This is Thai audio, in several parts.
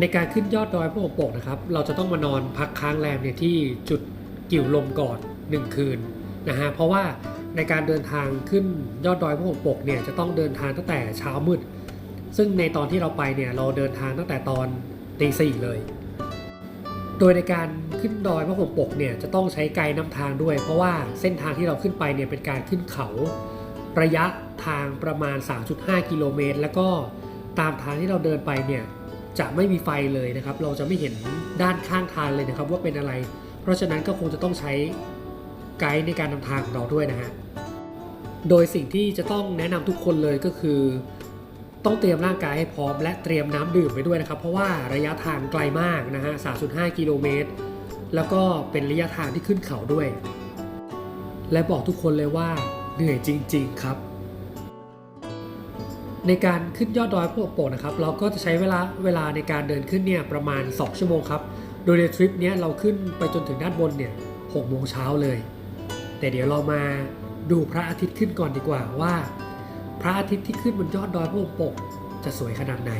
ในการขึ้นยอดดอยพวกโปกนะครับ เราจะต้องมานอนพักค้างแรมเนี่ยที่จุดกิ่วลมก่อน 1 คืนนะฮะเพราะว่าในการเดินทางขึ้นยอดดอยพวกโปกเนี่ยจะต้องเดินทางตั้งแต่เช้ามืด ซึ่งในตอนที่เราไปเนี่ยเราเดินทางตั้งแต่ตอนตีสี่เลย โดยในการขึ้นดอยพระหงปกเนี่ยจะต้องใช้ไกด์นำทางด้วย เพราะว่าเส้นทางที่เราขึ้นไปเนี่ยเป็นการขึ้นเขาระยะทางประมาณ 3.5 กิโลเมตร แล้วก็ตามทางที่เราเดินไปเนี่ย จะไม่มีไฟเลยนะครับ เราจะไม่เห็นด้านข้างทางเลยนะครับ ว่าเป็นอะไร เพราะฉะนั้นก็คงจะต้องใช้ไกด์ในการนำทางของเราด้วยนะฮะโดยสิ่งที่จะต้องแนะนำทุกคนเลยก็คือ ต้องเตรียมร่างกายให้พร้อม และเตรียมน้ำดื่มไปด้วยนะครับ เพราะว่าระยะทางไกลมากนะฮะ 3.5 กิโลเมตร แล้วก็เป็นระยะทางที่ขึ้นเขาด้วย และบอกทุกคนเลยว่าเหนื่อยจริง ๆ ครับ ในการขึ้นยอดดอยพวกโปกนะครับเราก็จะใช้เวลาเวลาในการเดินขึ้นเนี่ยประมาณ 2 ชั่วโมงครับ โดยในทริปเนี้ยเราขึ้นไปจนถึงด้านบนเนี่ย6โมงเช้าเลย แต่เดี๋ยวเรามาดูพระอาทิตย์ขึ้นก่อนดีกว่าว่า พระอาทิตย์ที่ขึ้นบนยอดดอยพวกโปกจะสวยขนาดไหน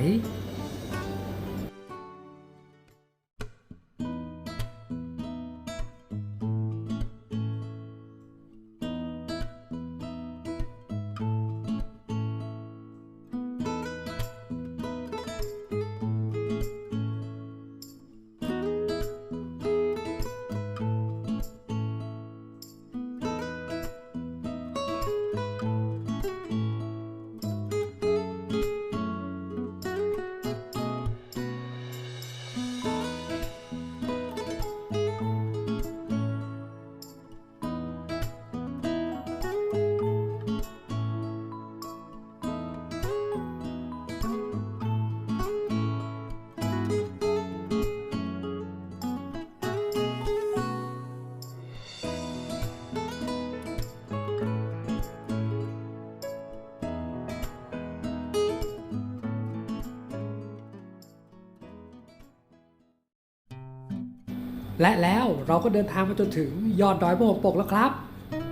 และแล้วเราก็เดินทางมาจนถึงยอดดอยพวกโปกแล้วครับ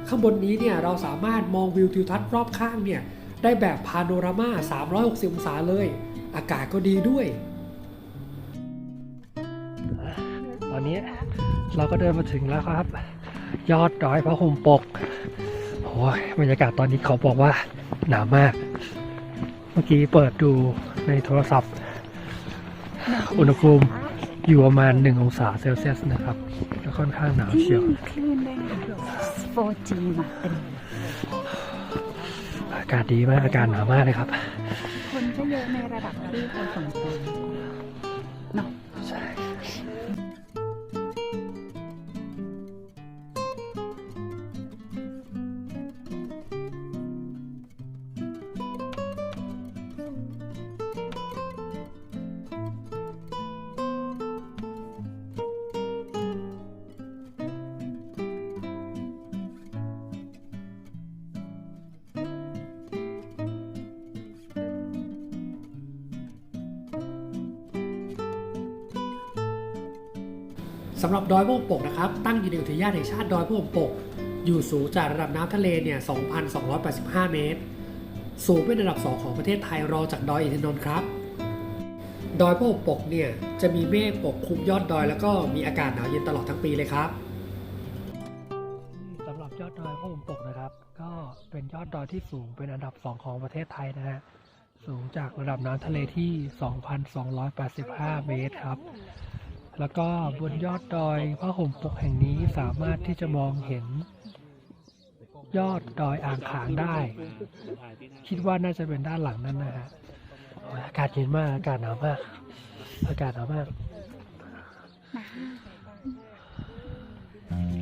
ข้างบนนี้เนี่ยเราสามารถมองวิวทิวทัศน์รอบข้างเนี่ยได้แบบพาโนรามา 360 องศาเลย อากาศก็ดีด้วย ตอนนี้เราก็เดินมาถึงแล้วครับ ยอดดอยพระห่มปกโอ้ยบรรยากาศตอนนี้เขาบอกว่าหนาวมาก เมื่อกี้เปิดดูในโทรศัพท์ อุณหภูมิ อยู่ประมาณ 1 องศาเซลเซียสนะครับแล้วค่อนข้างหนาวที่เชียวมีคลื่นด้วยนะ 4G มาเต็มอากาศดีมาก อากาศหนาวมากเลยครับ คนก็เยอะในระดับที่พอสมควรเนาะใช่ สำหรับดอยพวกปกนะครับตั้งอยู่ในอุทยานแห่งชาติดอยพวกปก อยู่สูงจากระดับน้ำทะเลเนี่ย 2,285 เมตร สูงเป็นอันดับ 2 ของประเทศไทยรองจากดอยอินทนนท์ครับ ดอยพวกปกเนี่ยจะมีเมฆปกคลุมยอดดอย แล้วก็มีอากาศหนาวเย็นตลอดทั้งปีเลยครับสำหรับยอดดอยพวกปกนะครับ ก็เป็นยอดดอยที่สูงเป็นอันดับ 2 ของประเทศไทยนะฮะสูงจากระดับน้ำทะเลที่ 2,285 เมตรครับ แล้วก็บนยอดดอยพระห่มปกแห่งนี้สามารถที่จะมองเห็น ยอดดอยอ่างขางได้ คิดว่าน่าจะเป็นด้านหลังนั่นนะฮะอากาศเย็นมากอากาศหนาวมาก อากาศหนาวมากนี่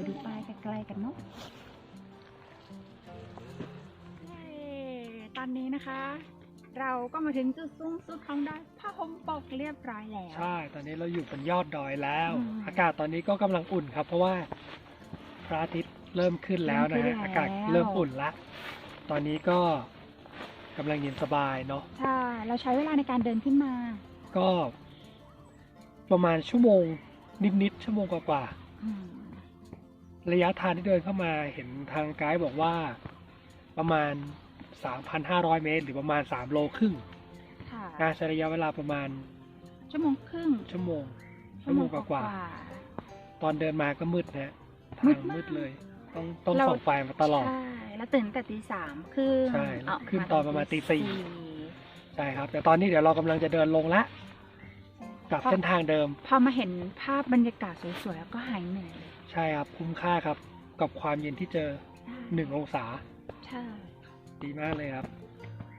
ไปดูป้ายใกล้ๆกันเนาะเย้ตอนนี้นะคะ เราก็มาถึงจุดสูงสุดของดอยผ้าห่มปกเรียบร้อยแล้ว ใช่ ตอนนี้เราอยู่บนยอดดอยแล้ว อืมอากาศตอนนี้ก็กำลังอุ่นครับ เพราะว่าพระอาทิตย์เริ่มขึ้นแล้วนะเริ่มขึ้นแล้วฮะอากาศเริ่มอุ่นละ ตอนนี้ก็กำลังเย็นสบายเนาะ ใช่ เราใช้เวลาในการเดินขึ้นมา ก็ ประมาณชั่วโมงนิดๆชั่วโมงกว่าอืมๆ ระยะทางที่เดินเข้ามาเห็นทางไกด์บอกว่าประมาณ 3,500 เมตร หรือประมาณ 3 โลครึ่งค่ะน่าใช้ระยะเวลาประมาณ ชั่วโมงครึ่ง ชั่วโมง ชั่วโมงกว่าๆตอนเดินมาก็มืดนะฮะทางมืดเลย ต้องต้องเราส่องไฟมาตลอด ใช่แล้วตื่นตั้งแต่ตีสามครึ่งใช่ออกขึ้นตอนประมาณตีสี่สี่ใช่ครับ แต่ตอนนี้เดี๋ยวเรากำลังจะเดินลงละกลับพอเส้นทางเดิม พอมาเห็นภาพบรรยากาศสวยๆแล้วก็หายเหนื่อยเลย ใช่ครับ คุ้มค่าครับ กับความเย็นที่เจอหนึ่งองศา ใช่ ดีมากเลยครับ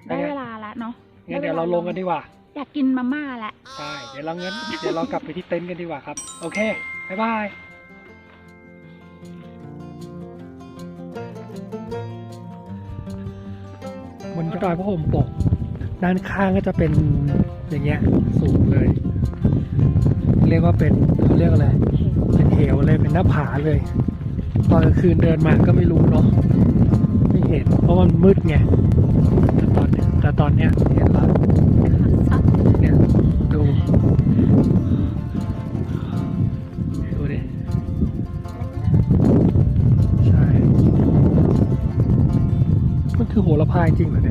ได้เวลาแล้วเนาะงั้นเดี๋ยวเราลงกันดีกว่า อยากกินมาม่าแล้วใช่ เดี๋ยวเรางั้นเดี๋ยวเรากลับไปที่เต็นท์กันดีกว่าครับ โอเค บ๊ายบายบนยอดดอยพระห่มปก ด้านข้างก็จะเป็นอย่างเงี้ยสูงเลย เรียกว่าเป็นเขาเรียกอะไร เป็นเหวเลยเป็นหน้าผาเลย ตอนกลางคืนเดินมาก็ไม่รู้เนาะไม่เห็น เพราะมันมืดไงแต่ตอนเนี้ยแต่ตอนเนี้ยเห็นแล้วเนี่ยดูดูดิใช่มันคือโหระพายจริงเหรอเนี่ย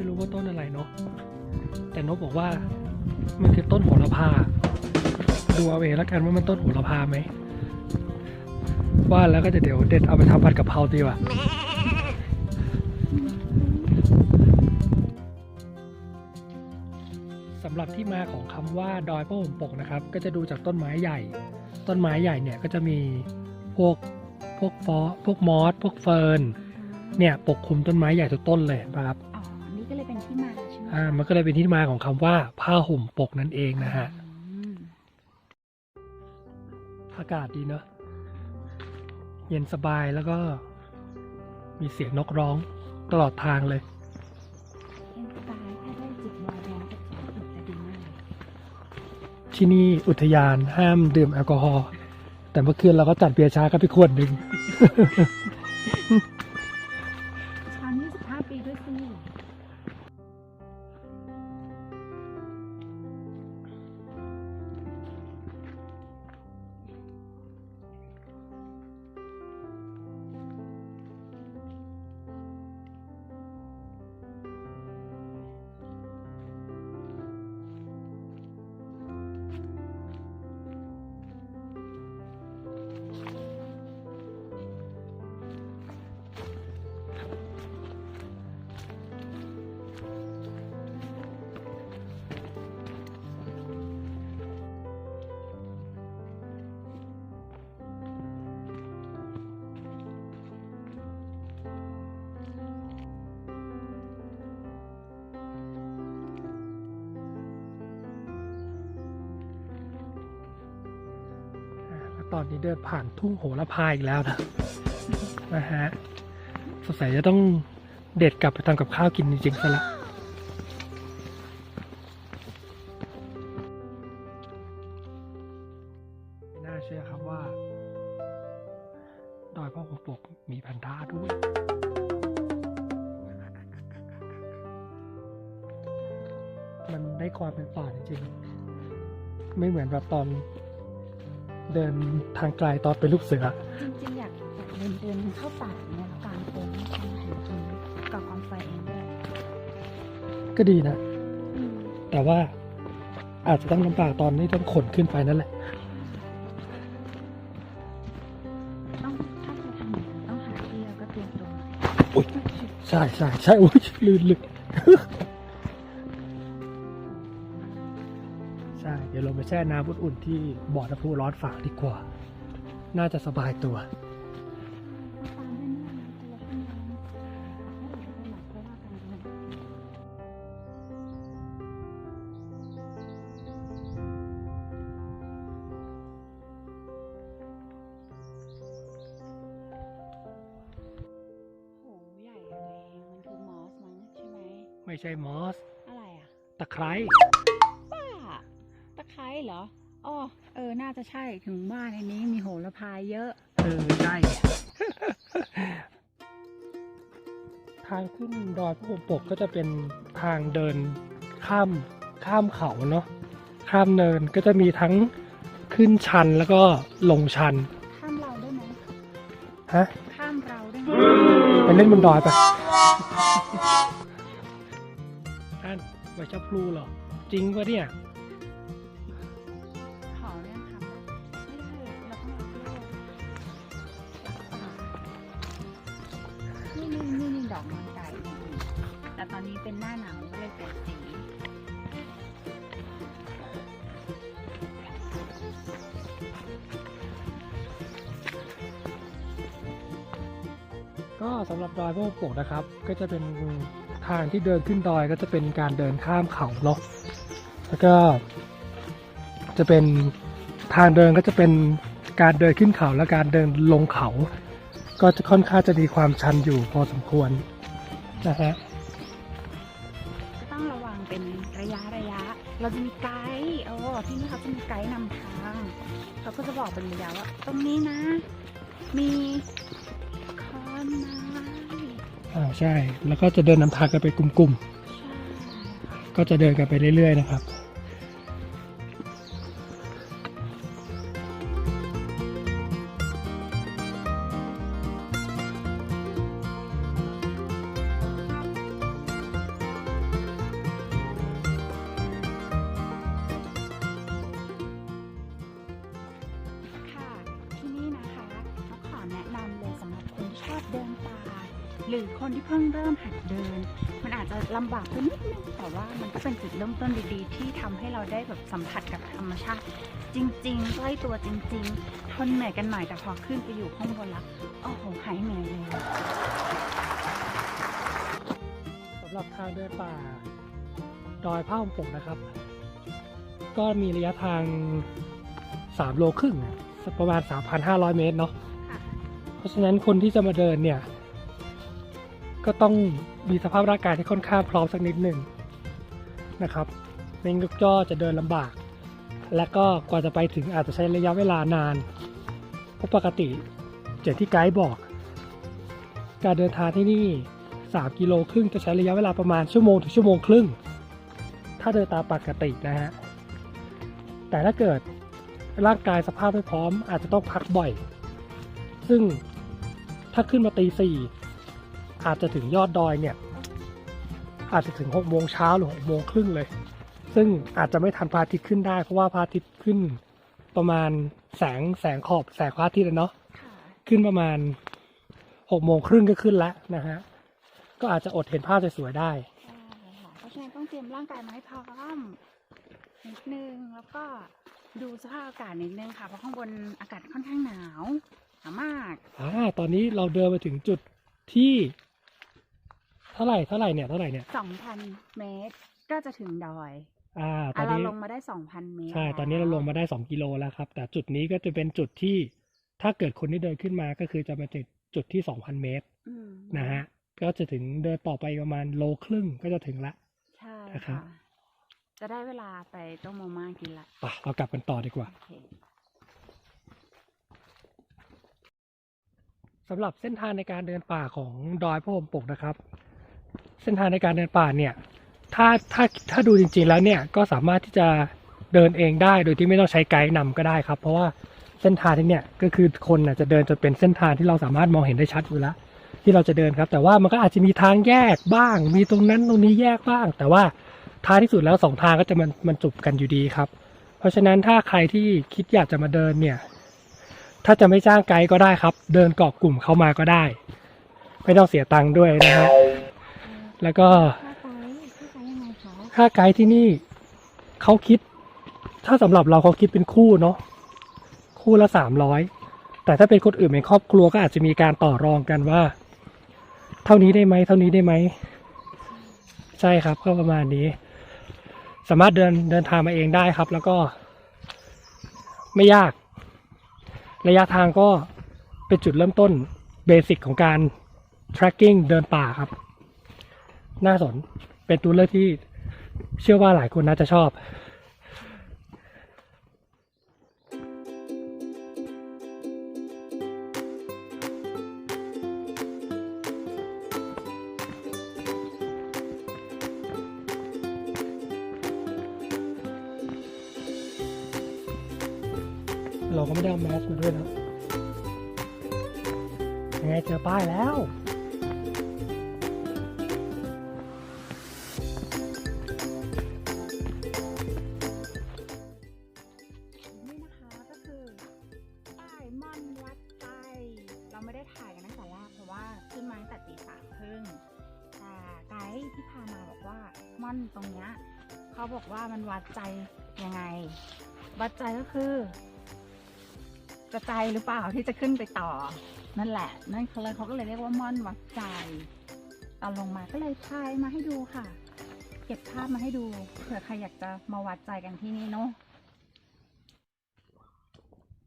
ไม่รู้ว่าต้นอะไรเนาะแต่นกบอกว่ามันคือต้นโหระพาดูเอาเองแล้วกันว่ามันต้นโหระพาไหมว่าแล้วก็จะเดี๋ยวเด็ดเอาไปทำผัดกะเพราดีกว่าสำหรับที่มาของคำว่าดอยพระห่มปกนะครับ ก็จะดูจากต้นไม้ใหญ่ ต้นไม้ใหญ่เนี่ยก็จะมีพวกพวกฟอพวกมอสพวกเฟิร์นเนี่ยปกคลุมต้นไม้ใหญ่ทุกต้นเลยนะครับ อ่ามันก็เลยเป็นที่มาของคำว่าผ้าห่มปกนั่นเองนะฮะอืมอากาศดีเนอะเย็นสบายแล้วก็มีเสียงนกร้องตลอดทางเลยเย็นสบายถ้าได้จิบวายแดงก็จะจะดีมากเลยที่นี่อุทยานห้ามดื่มแอลกอฮอล์แต่เมื่อคืนเราก็จัดเบียร์ช้ากันไปขวดหนึ่ง ตอนนี้เดินผ่านทุ่งโหระพาอีกแล้วนะนะฮะสงสัยจะต้องเด็ดกลับไปทำกับข้าวกินจริงๆซะละไม่น่าเชื่อครับว่า ดอยพ่อของปกมีแพนด้าด้วยมันได้ความเป็นป่าจริงๆ ไม่เหมือนแบบตอน เดินทางไกลตอนเป็นลูกเสือ จริงๆอยากอยากเดินเดินเข้าป่าเนี่ยกลางโค้งทำาหารกินก่อกองไฟเองด้วยก็ดีนะแต่ว่าอาจจะต้องลำบากตอนนี้ต้องขนขึ้นไฟนั่นแหละ ต้องถ้าจะทำยต้องหาที่แล้วก็เตรียมตัว ใช่ใช่ใช่โอ้ยลืมลืม งไปแช่น้ำอุ่นๆที่บ่อน้ำพุร้อนฝางดีกว่า น่าจะสบายตัวโหใหญ่เลยมันคือมอสมั้งใช่ไหมไม่ใช่มอส อะไรอะ ตะไคร้าจะใช่ถึงบ้านในนี้มีโหระพาเยอะ เออใช่ทางขึ้นดอยพระห่มปกก็จะเป็นทางเดินข้ามข้ามเขาเนาะข้ามเนินก็จะมีทั้งขึ้นชันแล้วก็ลงชัน ข้ามเราได้ไหมฮะข้ามเราได้ไหมไปเล่นบนดอยปะอันไวชะพลูเหรอ จริงปะเนี่ย ดอกมันไก่แต่ตอนนี้เป็นหน้าหนาวก็เลยเปลี่ยนสีก็สำหรับดอยพระห่มปกนะครับ ก็จะเป็นทางที่เดินขึ้นดอยก็จะเป็นการเดินข้ามเขาเนาะแล้วก็จะเป็นทางเดินก็จะเป็นการเดินขึ้นเขาและการเดินลงเขา ก็จะค่อนข้างจะมีความชันอยู่พอสมควรนะฮะก็ต้องระวังเป็นระยะระยะ เราจะมีไกด์โอ้ที่นี่เขาจะมีไกด์นำทางเขาก็จะบอกเป็นระยะว่าตรงนี้นะ มีคอนไม้อ่าใช่ แล้วก็จะเดินนำทางกันไปกลุ่มใช่ๆก็จะเดินกันไปเรื่อยๆนะครับ เดินป่าหรือคนที่เพิ่งเริ่มหัดเดิน มันอาจจะลำบากไปนิดนึงแต่ว่ามันก็เป็นจุดเริ่มต้นดีๆ ที่ทำให้เราได้แบบสัมผัสกับธรรมชาติ จริงๆใกล้ตัวจริง ๆ ทนเหนื่อยกันหน่อยแต่พอขึ้นไปอยู่ข้างบนแล้วโอ้โหหายเหนื่อยเลยสำหรับทางเดินป่า ดอยผ้าห่มปกนะครับ ก็มีระยะทาง 3 โลครึ่งอะสักประมาณ 3,500 เมตรเนาะ เพราะฉะนั้นคนที่จะมาเดินเนี่ย ก็ต้องมีสภาพร่างกายที่ค่อนข้างพร้อมสักนิดหนึ่งนะครับไม่งั้นก็จะเดินลำบาก และก็กว่าจะไปถึงอาจจะใช้ระยะเวลานานเพราะปกติเจ็ดที่ไกด์บอก การเดินทางที่นี่ 3 กิโลครึ่งจะใช้ระยะเวลาประมาณชั่วโมงถึงชั่วโมงครึ่ง ถ้าเดินตามปกตินะฮะแต่ถ้าเกิดร่างกายสภาพไม่พร้อมอาจจะต้องพักบ่อย ซึ่ง ถ้าขึ้นมาตีสี่อาจจะถึงยอดดอยเนี่ย อาจจะถึงหกโมงเช้าหรือหกโมงครึ่งเลย ซึ่งอาจจะไม่ทันพระอาทิตย์ขึ้นได้ เพราะว่าพระอาทิตย์ขึ้นประมาณแสงแสงขอบแสงพระอาทิตย์อะเนาะค่ะขึ้นประมาณหกโมงครึ่งก็ขึ้นแล้วนะฮะก็อาจจะอดเห็นภาพสวยๆได้ใช่ค่ะเพราะฉะนั้นต้องเตรียมร่างกายมาให้พร้อมนิดนึงแล้วก็ดูสภาพอากาศนิดนึงค่ะ เพราะข้างบนอากาศค่อนข้างหนาว หนาวมากอ่าตอนนี้เราเดินมาถึงจุดที่ เท่าไหร่เท่าไหร่เนี่ยเท่าไหร่เนี่ย2,000เมตรก็จะถึงดอยอ่าตออะนเรานี้ลงมาได้2,000เมตรใช่ตอนนี้เราลงมาได้2กิโลแล้วครับ แต่จุดนี้ก็จะเป็นจุดที่ถ้าเกิดคนที่เดินขึ้นมาก็คือจะมาถึงจุดที่2,000เมตรอืมนะฮะก็จะถึงเดินต่อไปประมาณโลครึ่งก็จะถึงละ ใช่นะครับ ค่ะ จะได้เวลาไปต้มมาม่ากินละ ไปเรากลับกันต่อดีกว่า โอเค สำหรับเส้นทางในการเดินป่าของดอยพระห่มปกนะครับ เส้นทางในการเดินป่าเนี่ยถ้าถ้าถ้าดูจริงๆแล้วเนี่ยก็สามารถที่จะเดินเองได้โดยที่ไม่ต้องใช้ไกด์นำก็ได้ครับ เพราะว่าเส้นทางที่เนี่ยก็คือคนจะเดินจนเป็นเส้นทางที่เราสามารถมองเห็นได้ชัดอยู่แล้วที่เราจะเดินครับ แต่ว่ามันก็อาจจะมีทางแยกบ้าง มีตรงนั้นตรงนี้แยกบ้าง แต่ว่าท้ายที่สุดแล้วสองทางก็จะมันมันจบกันอยู่ดีครับ เพราะฉะนั้นถ้าใครที่คิดอยากจะมาเดินเนี่ย ถ้าจะไม่จ้างไกด์ก็ได้ครับ เดินเกาะกลุ่มเข้ามาก็ได้ ไม่ต้องเสียตังค์ด้วยนะฮะแล้วก็ค่าไกด์ค่าไกด์ยังไงคะค่าไกด์ที่นี่เขาคิด ถ้าสำหรับเราเขาคิดเป็นคู่เนาะคู่ละสามร้อยแต่ถ้าเป็นคนอื่นเป็นครอบครัวก็อาจจะมีการต่อรองกันว่า เท่านี้ได้ไหมเท่านี้ได้ไหมใช่ครับก็ประมาณนี้ สามารถเดินเดินทางมาเองได้ครับ แล้วก็ไม่ยาก ระยะทางก็เป็นจุดเริ่มต้นเบสิกของการ tracking เดินป่าครับ น่าสนเป็นตัวเลือกที่เชื่อว่าหลายคนน่าจะชอบ เราก็ไม่ได้เอาแมสมาด้วยนะยังไงเจอป้ายแล้วนี่นะคะก็คือป้ายม่อนวัดใจเราไม่ได้ถ่ายกันตั้งแต่แรกเพราะว่าขึ้นมาตั้งแต่ตีสามครึ่งแต่ไกด์ที่พามาบอกว่าม่อนตรงเนี้ยเขาบอกว่ามันวัดใจยังไง วัดใจก็คือ จะใจหรือเปล่าที่จะขึ้นไปต่อ นั่นแหละ นั่นเขาเลยเขาก็เลยเรียกว่าม่อนวัดใจตอนลงมาก็เลยถ่ายมาให้ดูค่ะ เก็บภาพมาให้ดูเผื่อใครอยากจะมาวัดใจกันที่นี่เนาะ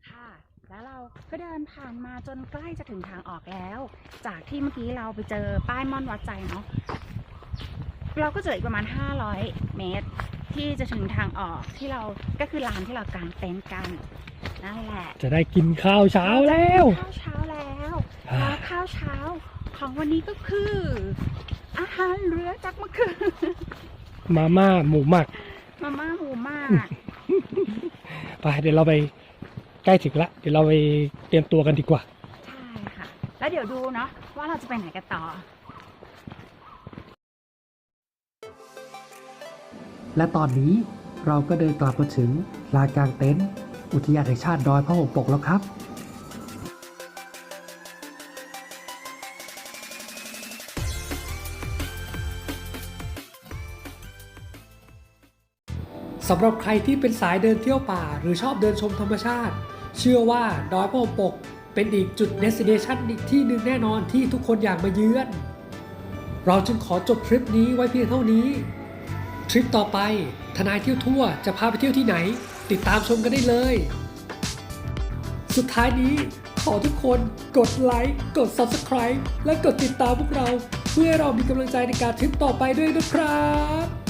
ค่ะ แล้วเราก็เดินผ่านมาจนใกล้จะถึงทางออกแล้ว จากที่เมื่อกี้เราไปเจอป้ายม่อนวัดใจเนาะเราก็เจออีกประมาณ 500 เมตร ที่จะถึงทางออกที่เราก็คือลานที่เรากางเต็นท์กัน นั่นแหละจะได้กินข้าวเช้าแล้วข้าวเช้าแล้วแล้วข้าวเช้าของวันนี้ก็คือ อาหารเหลือจากเมื่อคืนมาม่าหมูหมัก มาม่าหมูมากไปเดี๋ยวเราไปใกล้ถึงละ เดี๋ยวเราไปเตรียมตัวกันดีกว่า ใช่ค่ะ แล้วเดี๋ยวดูเนาะว่าเราจะไปไหนกันต่อ และตอนนี้เราก็เดินกลับมาถึงลานกลางเต็นท์ อุทยานแห่งชาติดอยพระห่มปกแล้วครับ สำหรับใครที่เป็นสายเดินเที่ยวป่า หรือชอบเดินชมธรรมชาติ เชื่อว่าดอยพระห่มปก เป็นอีกจุดเดส i เ a ชันอีกที่หนึ่งแน่นอนที่ทุกคนอยากมาเยือน เราจึงขอจบทริปนี้ไว้เพียงเท่านี้ทริปต่อไป ทนายเที่ยวทั่วจะพาไปเที่ยวที่ไหน ติดตามชมกันได้เลย สุดท้ายนี้ขอทุกคนกดไลค์ กด Subscribe และกดติดตามพวกเรา เพื่อเรามีกำลังใจในการทริปต่อไปด้วยนะครับ